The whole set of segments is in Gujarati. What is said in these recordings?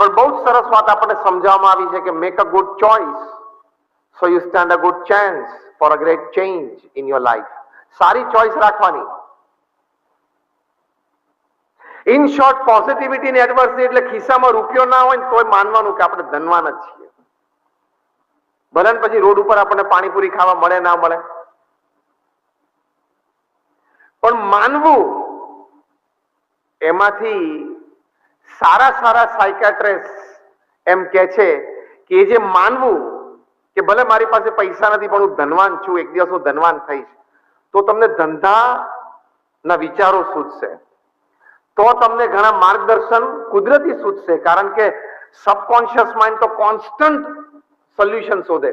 પણ બહુ જ સરસ વાત આપણને સમજાવવામાં આવી છે કે make a good choice so you stand a good chance for a great change in your life સારી ચોઇસ રાખવાની. ઇન શોર્ટ પોઝિટિવિટી ને એડવર્સિટી એટલે ખિસ્સામાં રૂપિયો ના હોય ને તોય માનવાનું કે આપણે ધનવાન જ છીએ. ભલે પછી રોડ ઉપર આપણને પાણીપુરી ખાવા મળે ના મળે. પણ માનવું, એમાંથી સારા સારા સાયકાટ્રિસ્ટ એમ કે છે કે એ જે માનવું કે ભલે મારી પાસે પૈસા નથી, પણ હું ધનવાન છું, એક દિવસ હું ધનવાન થઈશ, તો તમને ધંધાના વિચારો સૂચશે તો તમને ઘણા માર્ગદર્શન કુદરતી સૂચશે કારણ કે સબકોન્શિયસ માઇન્ડ તો કોન્સ્ટન્ટ સોલ્યુશન શોધે.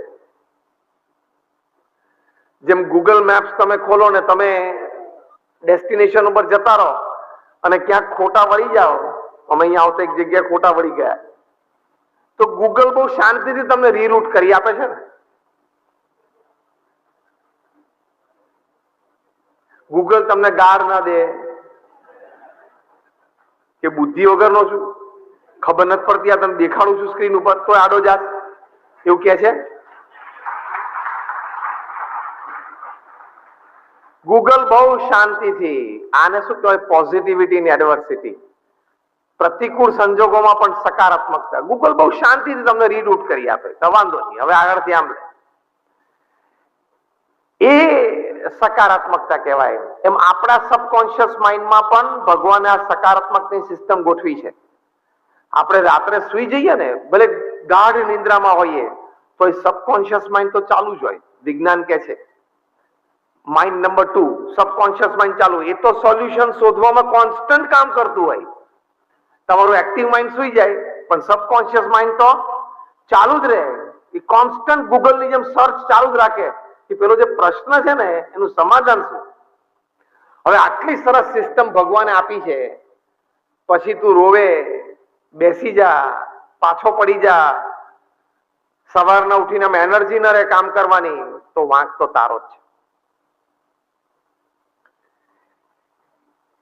જેમ ગૂગલ મેપ્સ તમે ખોલો ને તમે ડેસ્ટિનેશન ઉપર જતા રહો અને ક્યાંક ખોટા વળી જાઓ અમે અહીંયા આવતા એક જગ્યાએ ખોટા વળી ગયા. તો ગૂગલ બહુ શાંતિથી તમને રીરૂટ કરી આપે છે ને? ગૂગલ તમને ગાર ના દે. કે બુદ્ધિ વગરનો છું. ખબર નથી પડતી આ તમે દેખાડું છું સ્ક્રીન ઉપર. તો આડો જાત. એવું કે છે? ગૂગલ બહુ શાંતિથી, આને શું કહેવાય પોઝિટિવિટી ની એડવર્સિટી પ્રતિકૂળ સંજોગોમાં પણ સકારાત્મકતા ગૂગલ બહુ શાંતિથી તમને રીરૂટ કરી આપે. તો વાંધો નહીં. હવે આગળ ધ્યાન લે. એ સકારાત્મકતા કહેવાય એમ. આપણા સબકોન્શિયસ માઇન્ડમાં પણ ભગવાને આ સકારાત્મકની સિસ્ટમ ગોઠવી છે. આપણે રાત્રે સુઈ જઈએ ને, ભલે ગાઢ નિંદ્રામાં હોઈએ તો એ સબકોન્શિયસ માઇન્ડ તો ચાલુ જ હોય. વિજ્ઞાન કે છે. Mind number two subconscious mind ચાલુ એ તો સોલ્યુશન શોધવામાં કોન્સ્ટન્ટ કામ કરતું હોય. તમારું એક્ટિવ માઇન્ડ સુઈ જાય, પણ સબકોન્શિયસ માઇન્ડ તો ચાલુ જ રહે. એ કોન્સ્ટન્ટ ગૂગલની જેમ સર્ચ ચાલુ જ રાખે કે પેલો જે પ્રશ્ન છે ને, એનું સમાધાન શું? હવે આટલી સરસ સિસ્ટમ ભગવાને આપી છે. પછી તું રોવે, બેસી જા, પાછો પડી જા. સવારના ઉઠીને એનર્જી ન રહે કામ કરવાની, તો વાંક તો તારો જ છે.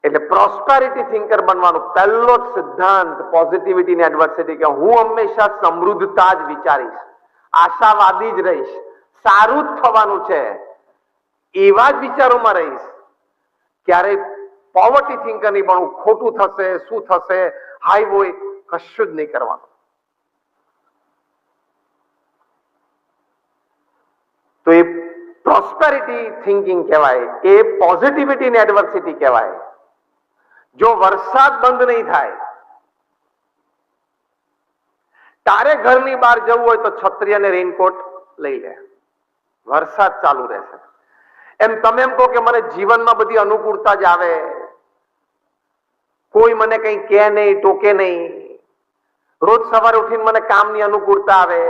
એટલે પ્રોસ્પેરિટી થિંકર બનવાનો પહેલો જ સિદ્ધાંત પોઝિટિવિટી ની એડવર્સિટી કે હું હંમેશા સમૃદ્ધતા જ વિચારીશ, આશાવાદી જ રહીશ, સારું જ થવાનું છે, એવા જ વિચારોમાં રહીશ. ક્યારે પોવર્ટી થિંકર નહીં, પણ ખોટું થશે, શું થશે હાઈ હોય કશું જ નહીં કરવાનું. તો એ પ્રોસ્પેરિટી થિંકિંગ કહેવાય, એ પોઝિટિવિટી ની એડવર્સિટી કહેવાય. જો વરસાદ બંધ નહીં થાય તારે ઘરની બહાર જવું હોય તો છત્રી અને રેનકોટ લઈ લે વરસાદ ચાલુ રહેશે એમ તમે એમ કહો કે મને જીવનમાં બધી અનુકૂળતા જ આવે। કોઈ મને કંઈ કહે નહીં, ટોકે નહીં। રોજ સવારે ઉઠીને મને કામની અનુકૂળતા આવે।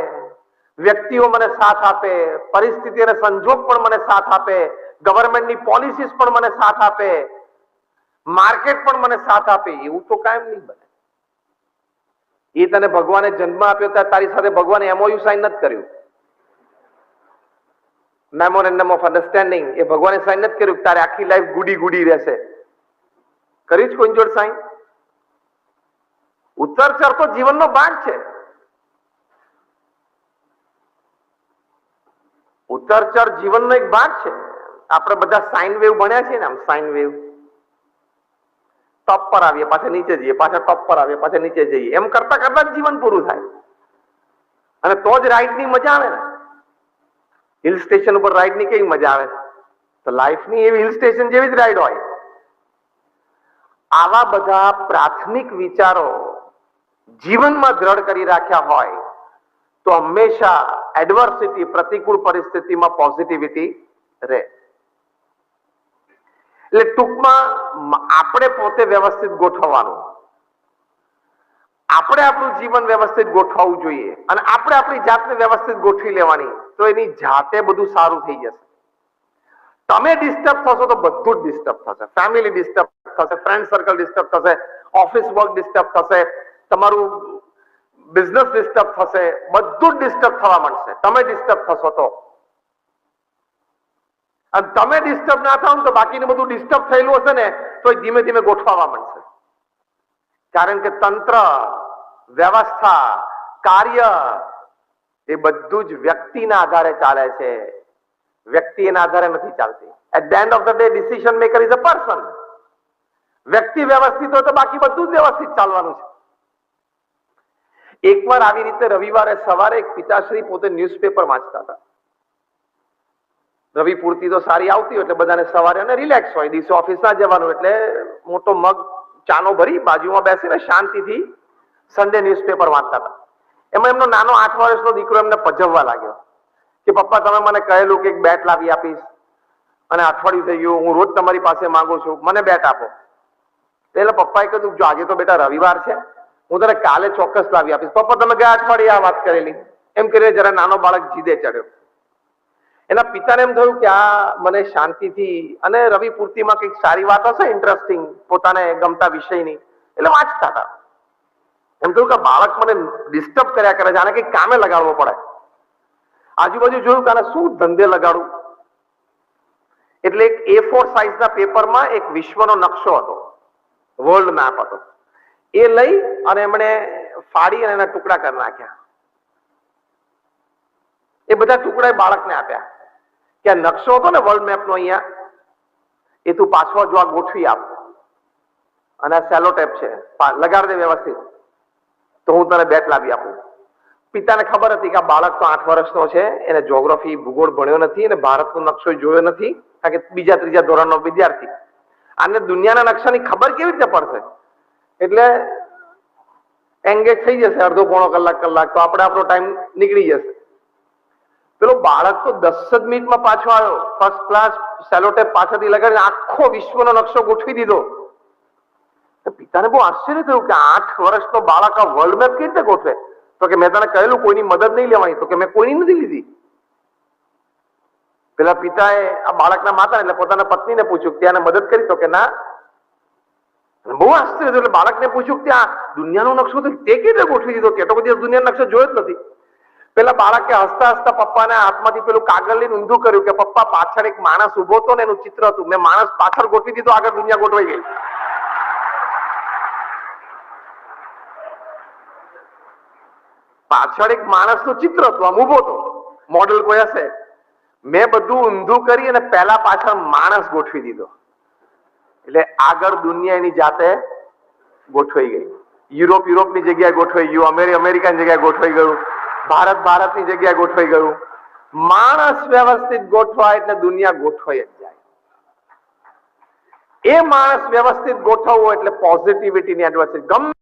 વ્યક્તિઓ મને સાથ આપે, પરિસ્થિતિ અને સંજોગ પણ મને સાથ આપે। ગવર્મેન્ટની પોલિસીસ પણ મને સાથ આપે। માર્કેટ પણ મને સાથ આપે, એવું તો કાયમ નહીં બને. એ તને ભગવાને જન્મ આપ્યો ત્યારે તારી સાથે ભગવાને એમઓયુ સાઇન નથી કર્યું. મેમોરેન્ડમ ઓફ અન્ડરસ્ટેન્ડિંગ એ ભગવાને સાઇન નથી કર્યું તારે આખી લાઈફ ગુડી ગુડી રહેશે. કરી જ કોઈ જોડ સાઈન ઉત્તર ચર તો જીવનનો ભાગ છે. ઉત્તર ચર જીવનનો એક ભાગ છે. આપણે બધા સાઇન વેવ ભણ્યા છીએ ને, આમ સાઇન વેવ ટોપ પર આવીએ, પાછા નીચે જઈએ, પાછા ટોપ પર આવીએ, પાછા નીચે જઈએ. એમ કરતા કરતા જ જીવન પૂરું થાય. અને તો જ રાઈડની મજા આવે ને. હિલ સ્ટેશન ઉપર રાઈડની કેવી મજા આવે? તો લાઈફની એવી હિલ સ્ટેશન જેવી જ રાઈડ હોય. આવા બધા પ્રાથમિક વિચારો જીવનમાં દ્રઢ કરી રાખ્યા હોય, તો હંમેશા એડવર્સિટી પ્રતિકૂળ પરિસ્થિતિમાં પોઝિટિવિટી રહે. એટલે ટૂંકમાં આપણે પોતે વ્યવસ્થિત ગોઠવવાનું. આપણે આપણું જીવન વ્યવસ્થિત ગોઠવવું જોઈએ અને આપણે આપણી જાતને વ્યવસ્થિત ગોઠવી લેવાની, તો એની જાતે બધું સારું થઈ જશે. તમે ડિસ્ટર્બ થશો તો બધું જ ડિસ્ટર્બ થશે. ફેમિલી ડિસ્ટર્બ થશે ફ્રેન્ડ સર્કલ ડિસ્ટર્બ થશે ઓફિસ વર્ક ડિસ્ટર્બ થશે, તમારું બિઝનેસ ડિસ્ટર્બ થશે, બધું જ ડિસ્ટર્બ થવા માંડશે. તમે ડિસ્ટર્બ થશો તો. અને તમે ડિસ્ટર્બ ના થાવ તો બાકીને બધું ડિસ્ટર્બ થયેલું હશે ને તો ધીમે ધીમે ગોઠવાવા માંડશે. કારણ કે તંત્ર, વ્યવસ્થા, કાર્ય એ બધું જ વ્યક્તિના આધારે ચાલે છે. વ્યક્તિ એના આધારે નથી ચાલતી. At the end of the day decision maker is a person વ્યક્તિ વ્યવસ્થિત હોય તો બાકી બધું જ વ્યવસ્થિત ચાલવાનું છે. એકવાર આવી રીતે રવિવારે સવારે એક પિતાશ્રી પોતે ન્યૂઝપેપર વાંચતા હતા. રવિ પૂર્તિ તો સારી આવતી હોય એટલે બધાને સવારે અને રિલેક્સ હોય. દિવસે ઓફિસ ના જવાનું એટલે મોટો મગ ચાનો ભરી બાજુમાં બેસીને શાંતિથી સન્ડે ન્યૂઝપેપર વાંચતા હતા. એમાં એમનો નાનો આઠ વર્ષનો દીકરો એમને પજવવા લાગ્યો કે, પપ્પા, તમે મને કહેલું કે એક બેટ લાવી આપીશ અને અઠવાડિયું થઈ ગયું, હું રોજ તમારી પાસે માંગુ છું. મને બેટ આપો. એટલે પપ્પાએ કીધું જો, આજે તો બેટા રવિવાર છે. હું તને કાલે ચોક્કસ લાવી આપીશ. પપ્પા, તમે ગયા અઠવાડિયે આ વાત કરેલી. એમ કરીને જરા નાનો બાળક જીદે ચડ્યો. એના પિતાને એમ થયું કે આ મને શાંતિથી અને રવિ પૂર્તિમાં કંઈક સારી વાત હશે ઇન્ટરેસ્ટિંગ પોતાને ગમતા વિષયની. એટલે વાંચતા હતા. એમ થયું કે બાળક મને ડિસ્ટર્બ કર્યા કરે છે, આને કંઈક કામે લગાડવો પડે. આજુબાજુ જોયું કે આને શું ધંધે લગાડું? એટલે એક એ ફોર સાઇઝના પેપરમાં એક વિશ્વનો નકશો હતો. વર્લ્ડ મેપ હતો. એ લઈ અને એમણે ફાડી અને એના ટુકડા કરી નાખ્યા. એ બધા ટુકડા બાળકને આપ્યા. કે નકશો હતો ને વર્લ્ડ મેપનો અહીંયા, એ તું પાછો જો આ ગોઠવી આપ. અને આ સેલો ટેપ છે. લગાડ દે વ્યવસ્થિત. તો હું તને બેટ લાવી આપું. પિતાને ખબર હતી કે આ બાળક તો આઠ વર્ષનો છે, એને જ્યોગ્રાફી ભૂગોળ ભણ્યો નથી અને ભારતનો નકશો જોયો નથી, કારણ કે બીજા ત્રીજા ધોરણનો વિદ્યાર્થી. આને દુનિયાના નકશાની ખબર કેવી રીતે પડશે? એટલે એંગેજ થઈ જશે અડધો પોણો કલાક કલાક. તો આપણે આપણો ટાઈમ નીકળી જશે. પેલો બાળક તો દસ જ મિનિટમાં પાછો આવ્યો. ફર્સ્ટ ક્લાસ સેલોટેપ પાછળથી લગાડીને આખો વિશ્વનો નકશો ગોઠવી દીધો. તો પિતાને બહુ આશ્ચર્ય થયું કે આઠ વર્ષનો બાળક આ વર્લ્ડ મેપ કેવી રીતે ગોઠવે? તો કે મેં તને કહેલું, કોઈની મદદ નહીં લેવાની. તો કે મેં કોઈની નથી લીધી. પેલા પિતાએ આ બાળકના માતા એટલે પોતાના પત્નીને પૂછ્યું કે તેને મદદ કરી? તો કે ના. અને બહુ આશ્ચર્ય થયું. એટલે બાળકને પૂછ્યું કે આ દુનિયાનો નકશો તો તે કેવી રીતે ગોઠવી દીધો? કે તો કોઈ દિવસ દુનિયાનો નકશો જોયો જ નથી. પેલા બાળકે હસતા હસતા પપ્પાને હાથમાંથી પેલું કાગળ લઈને ઊંધું કર્યું કે, પપ્પા, પાછળ એક માણસ ઊભો હતો ને એનું ચિત્ર હતું. મેં માણસ પાછળ ગોઠવી દીધો, આગળ દુનિયા ગોઠવાઈ ગઈ. પાછળ એક માણસનું ચિત્ર હતું, આમ ઊભો હતો. મોડેલ કોઈ હશે? મેં બધું ઊંધું કરી અને પહેલા પાછળ માણસ ગોઠવી દીધો. એટલે આગળ દુનિયા એની જાતે ગોઠવાઈ ગઈ. યુરોપ, યુરોપની જગ્યાએ ગોઠવાઈ ગયું અમેરિકા અમેરિકાની જગ્યાએ ગોઠવાઈ ગયું. ભારત ભારતની જગ્યાએ ગોઠવાઈ ગયું. માણસ વ્યવસ્થિત ગોઠવાય એટલે દુનિયા ગોઠવાઈ જ જાય. એ માણસ વ્યવસ્થિત ગોઠવવો એટલે પોઝિટિવિટીની એડવર્સિટી ગમે